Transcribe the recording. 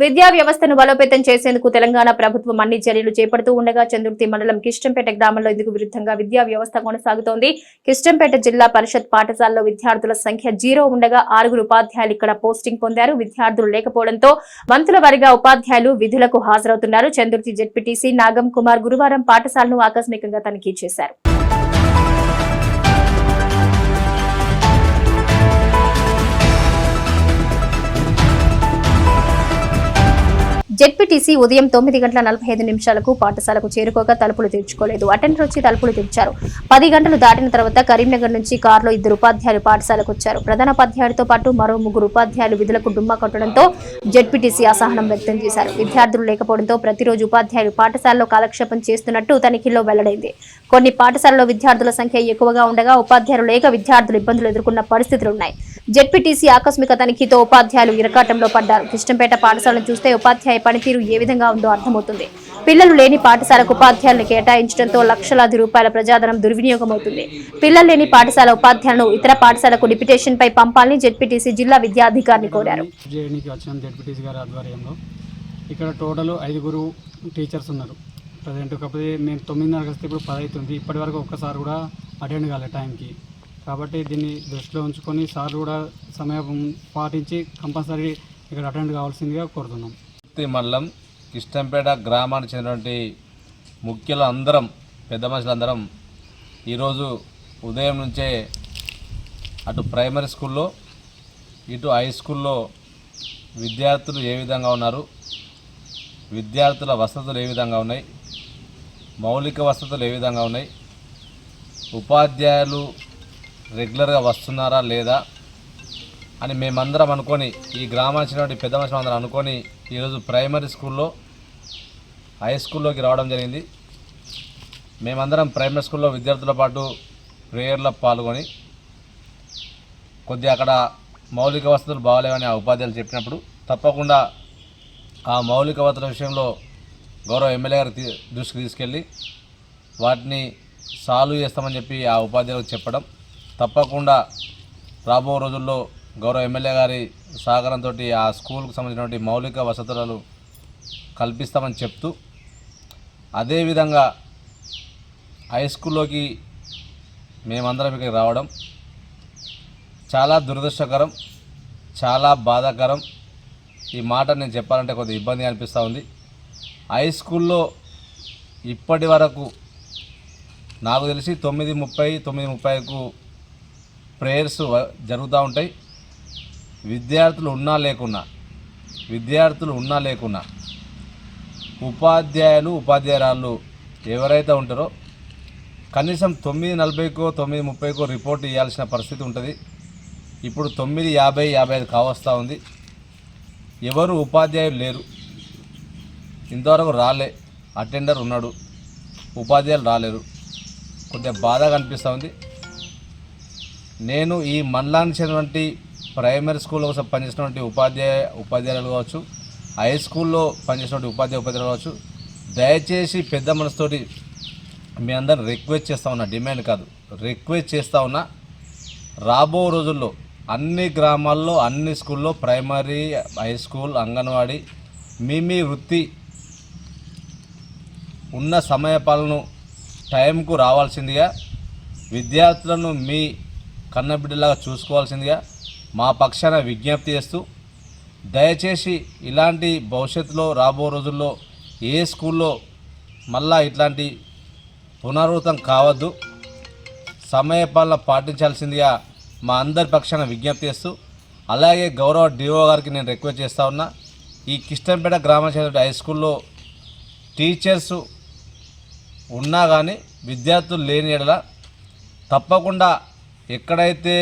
విద్యా వ్యవస్థను బలోపేతం చేసేందుకు తెలంగాణ ప్రభుత్వం అన్ని చర్యలు చేపడుతూ ఉండగా చంద్రుర్తి మండలం కిష్టంపేట గ్రామంలో ఇందుకు విరుద్ధంగా విద్యా వ్యవస్థ కొనసాగుతోంది. కిష్టంపేట జిల్లా పరిషత్ పాఠశాలలో విద్యార్థుల సంఖ్య జీరో ఉండగా ఆరుగురు ఉపాధ్యాయులు ఇక్కడ పోస్టింగ్ పొందారు. విద్యార్థులు లేకపోవడంతో వంతుల వారిగా ఉపాధ్యాయులు విధులకు హాజరవుతున్నారు. చందుర్తి జెడ్పీటీసీ నాగం కుమార్ గురువారం పాఠశాలను ఆకస్మికంగా తనిఖీ చేశారు. జెడ్పీటీసీ ఉదయం తొమ్మిది గంటల నలభై ఐదు నిమిషాలకు పాఠశాలకు చేరుకోగా తలుపులు తెరుచుకోలేదు. అటెండర్ వచ్చి తలుపులు తెరిచారు. పది గంటలు దాటిన తర్వాత కరీంనగర్ నుంచి కారులో ఇద్దరు ఉపాధ్యాయులు పాఠశాలకు వచ్చారు. ప్రధాన ఉపాధ్యాయుడితో పాటు మరో ముగ్గురు ఉపాధ్యాయులు విధులకు డుమ్మా కొట్టడంతో జెడ్పీటీసీ అసహనం వ్యక్తం చేశారు. విద్యార్థులు లేకపోవడంతో ప్రతిరోజు ఉపాధ్యాయులు పాఠశాలలో కాలక్షేపం చేస్తున్నట్టు తనిఖీల్లో వెల్లడైంది. కొన్ని పాఠశాలలో విద్యార్థుల సంఖ్య ఎక్కువగా ఉండగా ఉపాధ్యాయులు లేక విద్యార్థులు ఇబ్బందులు ఎదుర్కొన్న పరిస్థితులున్నాయి. జెడ్పీటీసీ ఆకస్మిక తనిఖీతో ఉపాధ్యాయులు ఇరకాటంలో పడ్డారు. కృష్ణంపేట పాఠశాలను చూస్తే ఉపాధ్యాయ పనితీరు ఏ విధంగా ఉందో అర్థమవుతుంది. పిల్లలు లేని పాఠశాలకు ఉపాధ్యాయులను కేటాయించడంతో లక్షలాది రూపాయల ప్రజాధనం దుర్వినియోగమవుతుంది. పిల్లలు లేని పాఠశాల ఉపాధ్యాయులను ఇతర పాఠశాలకు డిప్యుటేషన్ పై పంపాలని జెడ్పీటీసీ జిల్లా విద్యాధికారిని కోరారు. ఇక్కడ టోటల్ ఐదుగురు టీచర్స్ ఉన్నారు. ప్రజెంట్ కాకపోతే మేము తొమ్మిదిన్నరకు వస్తే ఇప్పుడు పది అవుతుంది ఇప్పటి వరకు ఒక్కసారి కూడా అటెండ్ కాలేదు టైంకి. కాబట్టి దీన్ని దృష్టిలో ఉంచుకొని సార్ కూడా సమయం పాటించి కంపల్సరీ ఇక్కడ అటెండ్ కావాల్సిందిగా కోరుతున్నాం. పూర్తి మండలం కిష్టంపేట గ్రామానికి చెందినటువంటి ముఖ్యులు అందరం పెద్ద మనుషులందరం ఈరోజు ఉదయం నుంచే అటు ప్రైమరీ స్కూల్లో ఇటు హై స్కూల్లో విద్యార్థులు ఏ విధంగా ఉన్నారు విద్యార్థుల వసతులు ఏ విధంగా ఉన్నాయి మౌలిక వసతులు ఏ విధంగా ఉన్నాయి ఉపాధ్యాయులు రెగ్యులర్గా వస్తున్నారా లేదా అని మేమందరం అనుకొని ఈ గ్రామానికి పెద్ద మనుషులు అందరం అనుకొని ఈరోజు ప్రైమరీ స్కూల్లో హై స్కూల్లోకి రావడం జరిగింది. మేమందరం ప్రైమరీ స్కూల్లో విద్యార్థుల పాటు ప్రేయర్లో పాల్గొని కొద్దిగా అక్కడ మౌలిక వసతులు బాగాలేవని ఆ ఉపాధ్యాయులు చెప్పినప్పుడు తప్పకుండా ఆ మౌలిక వసతుల విషయంలో గౌరవ ఎమ్మెల్యే గారి దృష్టికి తీసుకెళ్ళి వాటిని సాల్వ్ చేస్తామని చెప్పి ఆ ఉపాధ్యాయులకు చెప్పడం తప్పకుండా రాబో రోజుల్లో గౌరవ ఎమ్మెల్యే గారి సహకారంతో ఆ స్కూల్కు సంబంధించినటువంటి మౌలిక వసతులను కల్పిస్తామని చెప్తూ అదేవిధంగా హై స్కూల్లోకి మేమందరం ఇక్కడికి రావడం చాలా దురదృష్టకరం చాలా బాధాకరం. ఈ మాట నేను చెప్పాలంటే కొద్దిగా ఇబ్బంది అనిపిస్తూ ఉంది. హై స్కూల్లో ఇప్పటి వరకు నాకు తెలిసి తొమ్మిది ముప్పై తొమ్మిది ముప్పైకు ప్రేయర్స్ జరుగుతూ ఉంటాయి. విద్యార్థులు ఉన్నా లేకున్నా విద్యార్థులు ఉన్నా లేకున్నా ఉపాధ్యాయులు ఉపాధ్యాయురాళ్ళు ఎవరైతే ఉంటారో కనీసం తొమ్మిది నలభైకో తొమ్మిది ముప్పైకో రిపోర్ట్ ఇవ్వాల్సిన పరిస్థితి ఉంటుంది. ఇప్పుడు తొమ్మిది యాభై యాభై ఐదు కావస్తూ ఉంది. ఎవరు ఉపాధ్యాయులు లేరు. ఇంతవరకు రాలే. అటెండర్ ఉన్నాడు. ఉపాధ్యాయులు రాలేరు. కొద్దిగా బాధగా అనిపిస్తూ ఉంది. నేను ఈ మండలానికి చెందినటువంటి ప్రైమరీ స్కూల్లో కోసం పనిచేసినటువంటి ఉపాధ్యాయ ఉపాధ్యాయులు కావచ్చు హై స్కూల్లో పనిచేసినటువంటి ఉపాధ్యాయ ఉపాధ్యాయులు కావచ్చు దయచేసి పెద్ద మనసుతోటి మీ అందరిని రిక్వెస్ట్ చేస్తూ ఉన్నా డిమాండ్ కాదు రిక్వెస్ట్ చేస్తూ ఉన్నా రాబో రోజుల్లో అన్ని గ్రామాల్లో అన్ని స్కూల్లో ప్రైమరీ హై స్కూల్ అంగన్వాడీ మీ మీ వృత్తి ఉన్న సమయపాలను టైంకు రావాల్సిందిగా విద్యార్థులను మీ కన్నబిడ్డలాగా చూసుకోవాల్సిందిగా మా పక్షాన విజ్ఞప్తి చేస్తూ దయచేసి ఇలాంటి భవిష్యత్తులో రాబో రోజుల్లో ఏ స్కూల్లో మళ్ళా ఇట్లాంటి పునరావృతం కావద్దు. సమయపాలన పాటించాల్సిందిగా మా అందరి పక్షాన విజ్ఞప్తి చేస్తూ అలాగే గౌరవ డిఓ గారికి నేను రిక్వెస్ట్ చేస్తా ఉన్నా ఈ కిష్టంపేట గ్రామ చెందిన హై స్కూల్లో టీచర్స్ ఉన్నా కానీ విద్యార్థులు లేని ఎడల తప్పకుండా ఎక్కడైతే